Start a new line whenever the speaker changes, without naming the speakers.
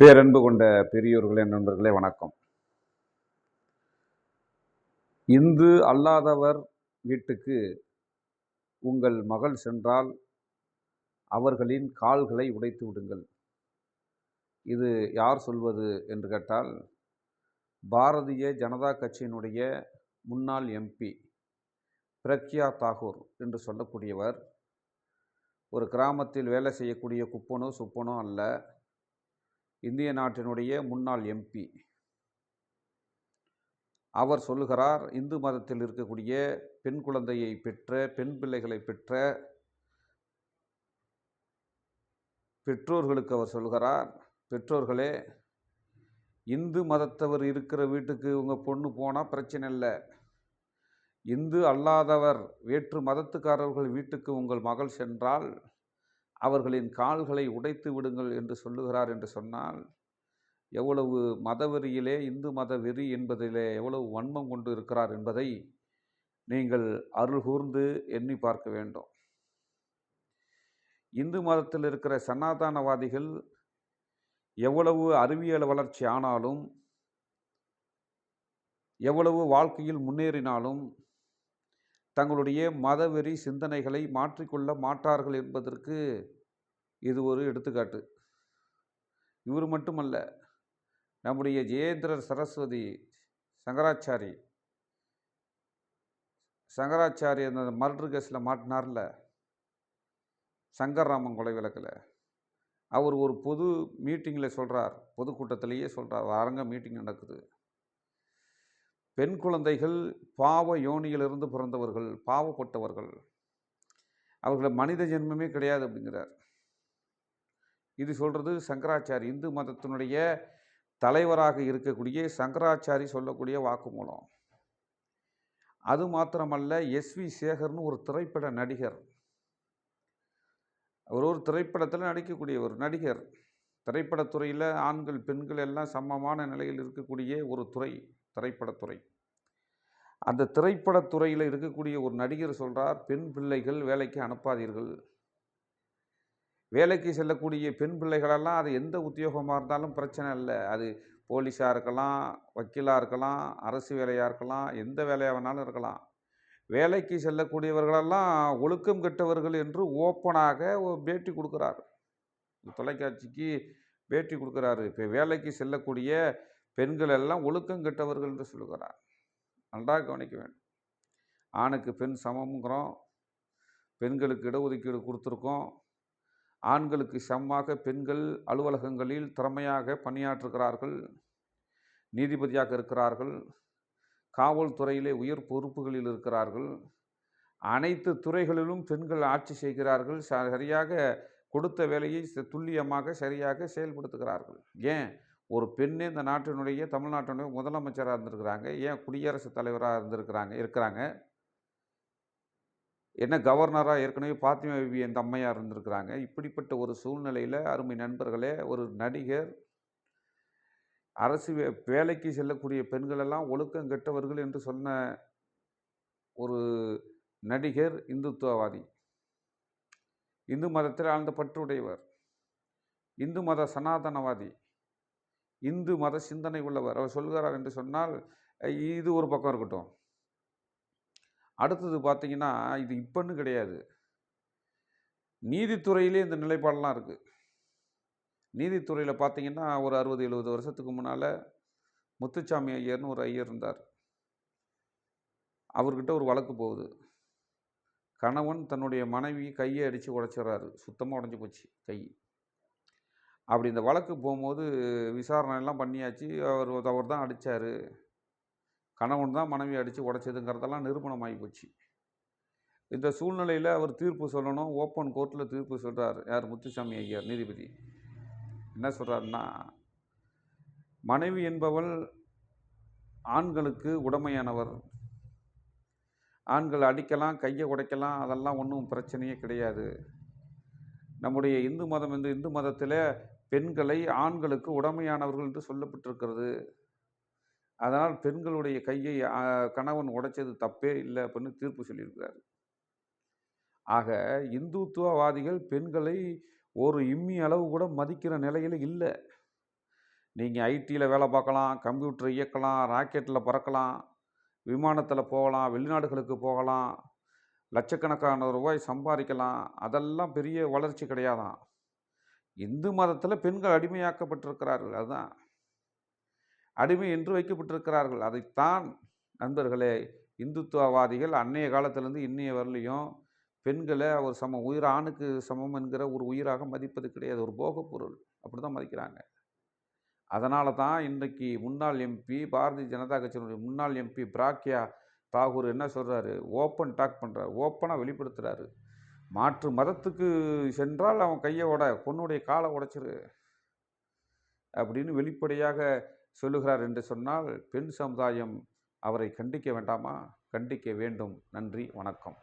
பேரன்பு கொண்ட பெரியோர்களே நண்பர்களே வணக்கம். இந்து அல்லாதவர் வீட்டுக்கு உங்கள் மகள் சென்றால் அவர்களின் கால்களை உடைத்து விடுங்கள். இது யார் சொல்வது என்று கேட்டால் பாரதிய ஜனதா கட்சியினுடைய முன்னாள் எம்பி பிரக்யா தாகூர் என்று சொல்லக்கூடியவர். ஒரு கிராமத்தில் வேலை செய்யக்கூடிய குப்பனோ சுப்பனோ அல்ல. இந்திய நாட்டினுடைய முன்னாள் எம்பி அவர் சொல்லுகிறார் இந்து மதத்தில் இருக்கக்கூடிய பெண் குழந்தையை பெற்ற பெண் பிள்ளைகளை பெற்ற பெற்றோர்களுக்கு அவர் சொல்கிறார் பெற்றோர்களே இந்து மதத்தவர் இருக்கிற வீட்டுக்கு உங்கள் பொண்ணு போனால் பிரச்சனை இல்லை. இந்து அல்லாதவர் வேற்று மதத்துக்காரர்கள் வீட்டுக்கு உங்கள் மகள் சென்றால் அவர்களின் கால்களை உடைத்து விடுங்கள் என்று சொல்லுகிறார் என்று சொன்னால் எவ்வளவு மதவெறியிலே இந்து மத வெறி என்பதிலே எவ்வளவு வன்மம் கொண்டு இருக்கிறார் என்பதை நீங்கள் அருள் கூர்ந்து எண்ணி பார்க்க வேண்டும். இந்து மதத்தில் இருக்கிற சனாதனவாதிகள் எவ்வளவு அறிவியல் வளர்ச்சி ஆனாலும் எவ்வளவு வாழ்க்கையில் முன்னேறினாலும் தங்களுடைய மதவெறி சிந்தனைகளை மாற்றிக்கொள்ள மாட்டார்கள் என்பதற்கு இது ஒரு எடுத்துக்காட்டு. இவர் மட்டுமல்ல நம்முடைய ஜெயேந்திரர் சரஸ்வதி சங்கராச்சாரி சங்கராச்சாரி அந்த மர்டர் கேஸில் மாட்டினார்ல சங்கர்ராமன் கொலை விளக்கில் அவர் ஒரு பொது மீட்டிங்கில் சொல்கிறார் பொதுக்கூட்டத்திலேயே சொல்கிறார் அரங்க மீட்டிங் நடக்குது. பெண் குழந்தைகள் பாவ யோனியிலிருந்து பிறந்தவர்கள் பாவப்பட்டவர்கள். அவர்களை மனித ஜென்மமே கிடையாது அப்படிங்கிறார். இது சொல்கிறது சங்கராச்சாரி இந்து மதத்தினுடைய தலைவராக இருக்கக்கூடிய சங்கராச்சாரி சொல்லக்கூடிய வாக்குமூலம். அது மாத்திரமல்ல எஸ் வி சேகர்னு ஒரு திரைப்பட நடிகர். அவர் ஒரு திரைப்படத்தில் நடிக்கக்கூடிய ஒரு நடிகர். திரைப்படத்துறையில் ஆண்கள் பெண்கள் எல்லாம் சமமான நிலையில் இருக்கக்கூடிய ஒரு துறை. திரைப்படத்துறை. அந்த திரைப்படத்துறையில் இருக்கக்கூடிய ஒரு நடிகர் சொல்கிறார் பெண் பிள்ளைகள் வேலைக்கு அனுப்பாதீர்கள். வேலைக்கு செல்லக்கூடிய பெண் பிள்ளைகளெல்லாம் அது எந்த உத்தியோகமாக இருந்தாலும் பிரச்சனை இல்லை. அது போலீஸாக இருக்கலாம் வக்கீலாக இருக்கலாம் அரசு வேலையாக இருக்கலாம் எந்த வேலையாக வேணாலும் இருக்கலாம். வேலைக்கு செல்லக்கூடியவர்களெல்லாம் ஒழுக்கம் கெட்டவர்கள் என்று ஓப்பனாக பேட்டி கொடுக்குறார். தொலைக்காட்சிக்கு பேட்டி கொடுக்குறாரு. இப்போ வேலைக்கு செல்லக்கூடிய பெண்கள் எல்லாம் ஒழுக்கம் கெட்டவர்கள் என்று சொல்லுகிறார். நன்றாக கவனிக்க வேண்டும். ஆணுக்கு பெண் சமம்ங்கிறோம். பெண்களுக்கு இடஒதுக்கீடு கொடுத்துருக்கோம். ஆண்களுக்கு சமமாக பெண்கள் அலுவலகங்களில் திறமையாக பணியாற்றுகிறார்கள். நீதிபதியாக இருக்கிறார்கள். காவல்துறையிலே உயர் பொறுப்புகளில் இருக்கிறார்கள். அனைத்து துறைகளிலும் பெண்கள் ஆட்சி செய்கிறார்கள். சரியாக கொடுத்த வேலையை துல்லியமாக சரியாக செயல்படுத்துகிறார்கள். ஏன்? ஒரு பெண் இந்த நாட்டினுடைய தமிழ்நாட்டினுடைய முதலமைச்சராக இருந்திருக்கிறாங்க. ஏன் குடியரசுத் தலைவராக இருந்திருக்கிறாங்க இருக்கிறாங்க? என்ன கவர்னராக ஏற்கனவே பாத்திமா பிபி என் அம்மையார் இருந்திருக்கிறாங்க. இப்படிப்பட்ட ஒரு சூழ்நிலையில் அருமை நண்பர்களே ஒரு நடிகர் அரசு வே வேலைக்கு செல்லக்கூடிய பெண்களெல்லாம் ஒழுக்கம் கெட்டவர்கள் என்று சொன்ன ஒரு நடிகர் இந்துத்துவவாதி. இந்து மதத்தில் ஆழ்ந்த பற்றுடையவர். இந்து மத சனாதனவாதி. இந்து மத சிந்தனை உள்ளவர். அவர் சொல்கிறார் என்று சொன்னால் இது ஒரு பக்கம் இருக்கட்டும். அடுத்தது பார்த்தீங்கன்னா இது இப்போன்னு கிடையாது. நீதித்துறையிலே இந்த நிலைப்பாடெல்லாம் இருக்குது நீதித்துறையில் பார்த்தீங்கன்னா ஒரு அறுபது எழுபது வருஷத்துக்கு முன்னால் முத்துச்சாமி ஐயர்னு ஒரு ஐயர் இருந்தார். அவர்கிட்ட ஒரு வழக்கு போகுது. கணவன் தன்னுடைய மனைவி கையை அடித்து உடைச்சிட்றாரு. சுத்தமாக உடஞ்சி போச்சு கை. அப்படி இந்த வழக்கு போகும்போது விசாரணை எல்லாம் பண்ணியாச்சு. அவர் அவர் தான் அடித்தார் கணவன் தான் மனைவி அடித்து உடைச்சதுங்கிறதெல்லாம் நிரூபணம் ஆகி போச்சு. இந்த சூழ்நிலையில் அவர் தீர்ப்பு சொல்லணும். ஓப்பன் கோர்ட்டில் தீர்ப்பு சொல்கிறார் யார்? முத்துசாமி ஐயர் நீதிபதி. என்ன சொல்கிறாருன்னா மனைவி என்பவள் ஆண்களுக்கு உடமையானவர். ஆண்கள் அடிக்கலாம் கையை உடைக்கலாம் அதெல்லாம் ஒன்றும் பிரச்சனையே கிடையாது. நம்முடைய இந்து மதம் இந்த இந்து மதத்தில் பெண்களை ஆண்களுக்கு உடமையானவர்கள் என்று சொல்லப்பட்டிருக்கிறது. அதனால் பெண்களுடைய கையை கணவன் உடைச்சது தப்பே இல்லை அப்படின்னு தீர்ப்பு சொல்லியிருக்கிறார். ஆக இந்துத்துவவாதிகள் பெண்களை ஒரு இம்மி அளவு கூட மதிக்கிற நிலையில் இல்லை. நீங்கள் ஐடியில் வேலை பார்க்கலாம் கம்ப்யூட்டர் இயக்கலாம் ராக்கெட்டில் பறக்கலாம் விமானத்தில் போகலாம் வெளிநாடுகளுக்கு போகலாம் லட்சக்கணக்கான ரூபாய் சம்பாதிக்கலாம் அதெல்லாம் பெரிய வளர்ச்சி கிடையாதான். இந்து மதத்தில் பெண்கள் அடிமையாக்கப்பட்டிருக்கிறார்கள். அதுதான். அடிமை என்று வைக்கப்பட்டிருக்கிறார்கள். அதைத்தான் நண்பர்களே இந்துத்துவவாதிகள் அன்னைய காலத்திலேருந்து இன்னைய வரலையும் பெண்களை ஒரு சம உயிர் ஆணுக்கு சமம் என்கிற ஒரு உயிராக மதிப்பது கிடையாது. ஒரு போகப் பொருள் அப்படி தான் மதிக்கிறாங்க. அதனால தான் இன்றைக்கு முன்னாள் எம்பி பாரதிய ஜனதா கட்சியினுடைய முன்னாள் எம்பி பிராக்யா தாகூர் என்ன சொல்கிறாரு ஓப்பன் டாக் பண்ணுறாரு ஓப்பனாக வெளிப்படுத்துகிறாரு மாற்று மதத்துக்கு சென்றால் அவன் கையை உட பொண்ணுடைய காலை உடைச்சிரு அப்படின்னு வெளிப்படையாக சொல்லுகிறார் என்று சொன்னால் பெண் சமுதாயம் அவரை கண்டிக்க வேண்டாமா? கண்டிக்க வேண்டும். நன்றி வணக்கம்.